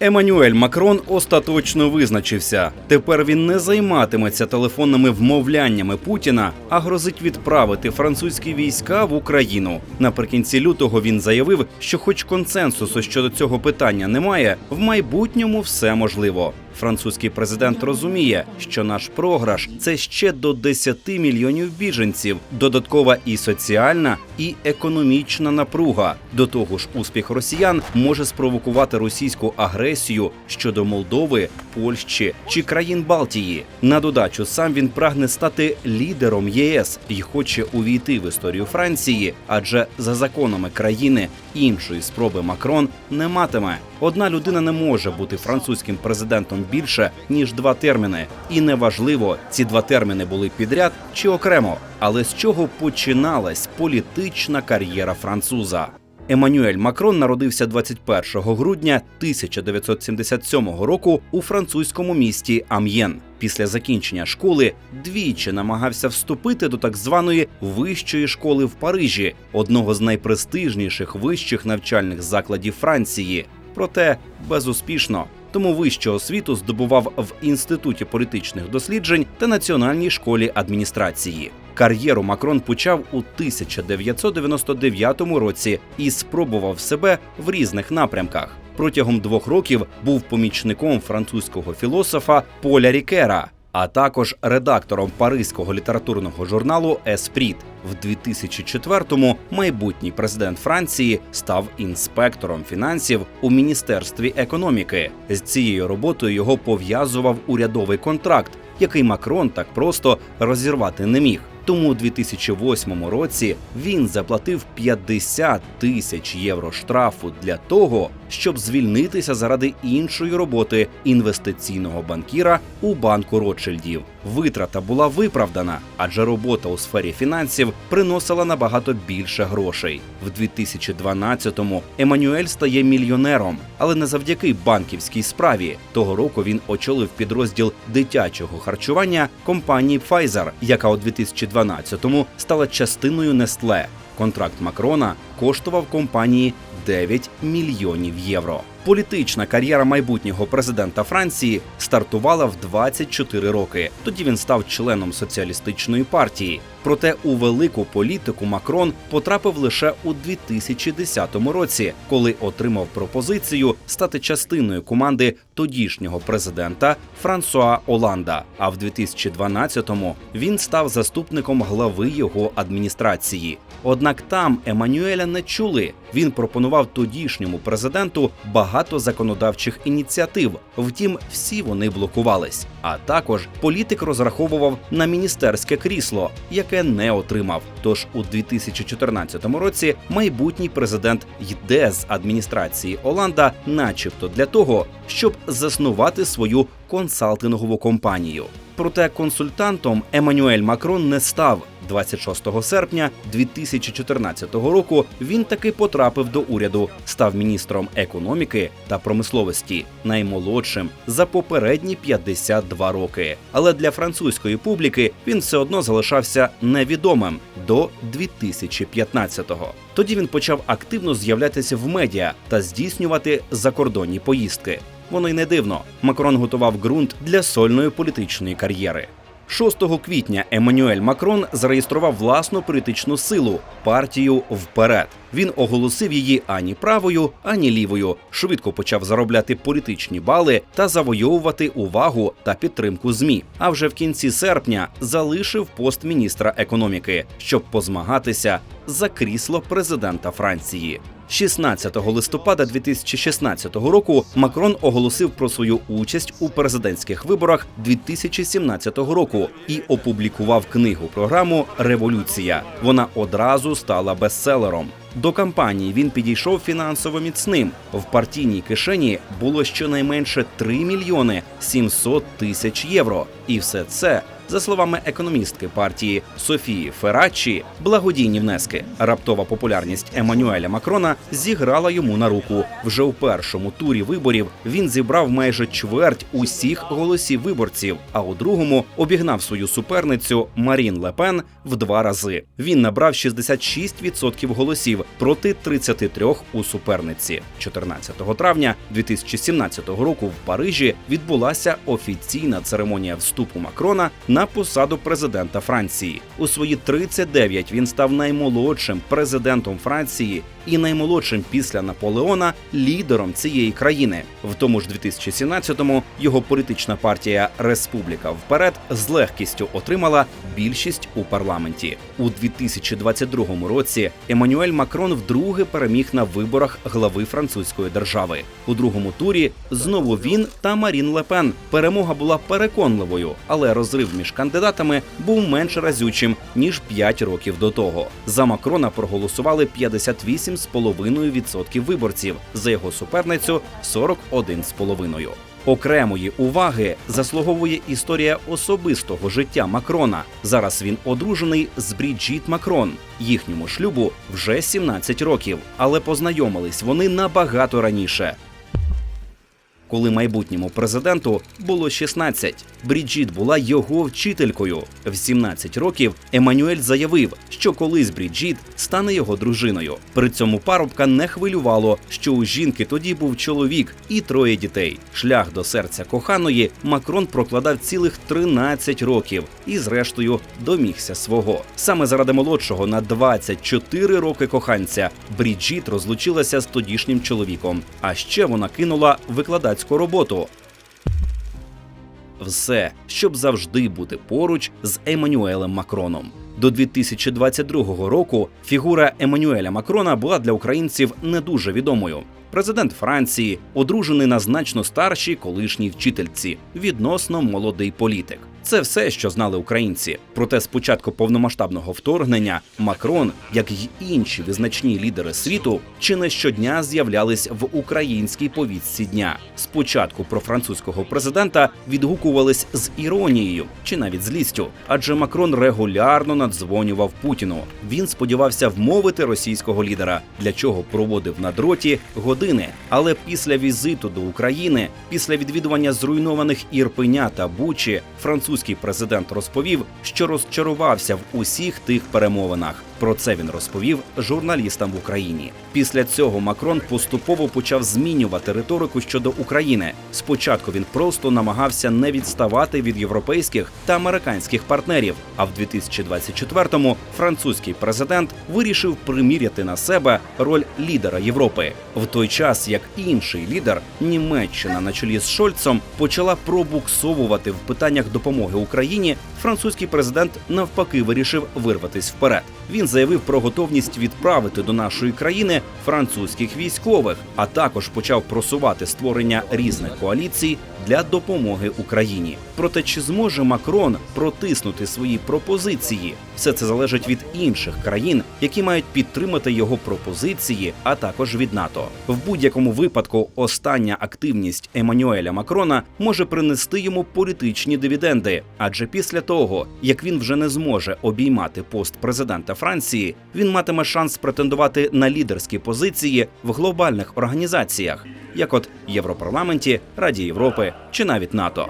Еммануель Макрон остаточно визначився. Тепер він не займатиметься телефонними вмовляннями Путіна, а грозить відправити французькі війська в Україну. Наприкінці лютого він заявив, що, хоч консенсусу щодо цього питання немає, в майбутньому все можливо. Французький президент розуміє, що наш програш це ще до 10 мільйонів біженців, додаткова і соціальна, і економічна напруга. До того ж, успіх росіян може спровокувати російську агресію щодо Молдови, Польщі чи країн Балтії. На додачу сам він прагне стати лідером ЄС і хоче увійти в історію Франції, адже за законами країни іншої спроби Макрон не матиме. Одна людина не може бути французьким президентом більше ніж два терміни, і неважливо, ці два терміни були підряд чи окремо. Але з чого починалась політична кар'єра француза? Еммануель Макрон народився 21 грудня 1977 року у французькому місті Амьєн. Після закінчення школи двічі намагався вступити до так званої вищої школи в Парижі, одного з найпрестижніших вищих навчальних закладів Франції. Проте безуспішно. Тому вищу освіту здобував в інституті політичних досліджень та національній школі адміністрації. Кар'єру Макрон почав у 1999 році і спробував себе в різних напрямках. Протягом двох років був помічником французького філософа Поля Рікера, а також редактором паризького літературного журналу Еспріт. В 2004-му майбутній президент Франції став інспектором фінансів у міністерстві економіки. З цією роботою його пов'язував урядовий контракт, який Макрон так просто розірвати не міг. Тому у 2008 році він заплатив 50 тисяч євро штрафу для того, щоб звільнитися заради іншої роботи інвестиційного банкіра у банку Ротшильдів. Витрата була виправдана, адже робота у сфері фінансів приносила набагато більше грошей. В 2012-му Еммануель стає мільйонером, але не завдяки банківській справі. Того року він очолив підрозділ дитячого харчування компанії Pfizer, яка у 2012-му стала частиною Nestle. Контракт Макрона коштував компанії 9 мільйонів євро. Політична кар'єра майбутнього президента Франції стартувала в 24 роки. Тоді він став членом соціалістичної партії. Проте у велику політику Макрон потрапив лише у 2010 році, коли отримав пропозицію стати частиною команди тодішнього президента Франсуа Оланда. А в 2012-му він став заступником глави його адміністрації. Однак там Еммануеля не чули. Він пропонував тодішньому президенту багато законодавчих ініціатив. Втім, всі вони блокувались. А також політик розраховував на міністерське крісло, яке не отримав. Тож у 2014 році майбутній президент йде з адміністрації Оланда, начебто для того, щоб заснувати свою консалтингову компанію. Проте консультантом Еммануель Макрон не став. 26 серпня 2014 року він таки потрапив до уряду, став міністром економіки та промисловості, наймолодшим за попередні 52 роки. Але для французької публіки він все одно залишався невідомим до 2015-го. Тоді він почав активно з'являтися в медіа та здійснювати закордонні поїздки. Воно й не дивно. Макрон готував ґрунт для сольної політичної кар'єри. 6 квітня Еммануель Макрон зареєстрував власну політичну силу партію вперед. Він оголосив її ані правою, ані лівою. Швидко почав заробляти політичні бали та завойовувати увагу та підтримку змі. А вже в кінці серпня залишив пост міністра економіки, щоб позмагатися за крісло президента Франції. 16 листопада 2016 року Макрон оголосив про свою участь у президентських виборах 2017 року і опублікував книгу програму Революція. Вона одразу стала бестселером. До кампанії він підійшов фінансово міцним. В партійній кишені було щонайменше 3 мільйони 700 тисяч євро. І все це, за словами економістки партії Софії Ферраччі, благодійні внески. Раптова популярність Еммануеля Макрона зіграла йому на руку. Вже у першому турі виборів він зібрав майже чверть усіх голосів виборців, а у другому обігнав свою суперницю Марін Лепен в два рази. Він набрав 66% голосів голосів проти 33 у суперниці. 14 травня 2017 року в Парижі відбулася офіційна церемонія вступу Макрона на посаду президента Франції. У свої 39 він став наймолодшим президентом Франції і наймолодшим після Наполеона лідером цієї країни. В тому ж 2017-му його політична партія Республіка вперед з легкістю отримала більшість у парламенті. У 2022 році Еммануель Макрон вдруге переміг на виборах глави французької держави. У другому турі знову він та Марін Лепен. Перемога була переконливою, але розрив між кандидатами був менш разючим ніж 5 років до того. За Макрона проголосували 58,5% виборців, за його суперницю 41,5%. Окремої уваги заслуговує історія особистого життя Макрона. Зараз він одружений з Бріджіт Макрон. Їхньому шлюбу вже 17 років, але познайомились вони набагато раніше. Коли майбутньому президенту було 16, Бріджіт була його вчителькою. В 17 років Еммануель заявив, що колись Бріджіт стане його дружиною. При цьому парубка не хвилювало, що у жінки тоді був чоловік і троє дітей. Шлях до серця коханої Макрон прокладав цілих 13 років і, зрештою, домігся свого. Саме заради молодшого на 24 роки коханця Бріджіт розлучилася з тодішнім чоловіком. А ще вона кинула викладацьку роботу. Все, щоб завжди бути поруч з Еммануелем Макроном. До 2022 року фігура Еммануеля Макрона була для українців не дуже відомою. Президент Франції одружений на значно старшій колишній вчительці, відносно молодий політик. Це все, що знали українці. Проте з початку повномасштабного вторгнення Макрон, як й інші визначні лідери світу, чи не щодня з'являлись в українській повістці дня. Спочатку про французького президента відгукувались з іронією чи навіть злістю, адже Макрон регулярно надзвонював Путіну. Він сподівався вмовити російського лідера, для чого проводив на дроті години. Але після візиту до України, після відвідування зруйнованих Ірпеня та Бучі, французький президент розповів, що розчарувався в усіх тих перемовинах. Про це він розповів журналістам в Україні. Після цього Макрон поступово почав змінювати риторику щодо України. Спочатку він просто намагався не відставати від європейських та американських партнерів. А в 2024-му французький президент вирішив приміряти на себе роль лідера Європи. В той час як інший лідер Німеччина на чолі з Шольцом почала пробуксовувати в питаннях допомоги Україні. Французький президент навпаки вирішив вирватись вперед. Він заявив про готовність відправити до нашої країни французьких військових, а також почав просувати створення різних коаліцій для допомоги Україні. Проте чи зможе Макрон протиснути свої пропозиції? Все це залежить від інших країн, які мають підтримати його пропозиції, а також від НАТО. В будь-якому випадку остання активність Еммануеля Макрона може принести йому політичні дивіденди, адже після того, як він вже не зможе обіймати пост президента Франції, він матиме шанс претендувати на лідерські позиції в глобальних організаціях, як от Європарламенті, Раді Європи чи навіть НАТО.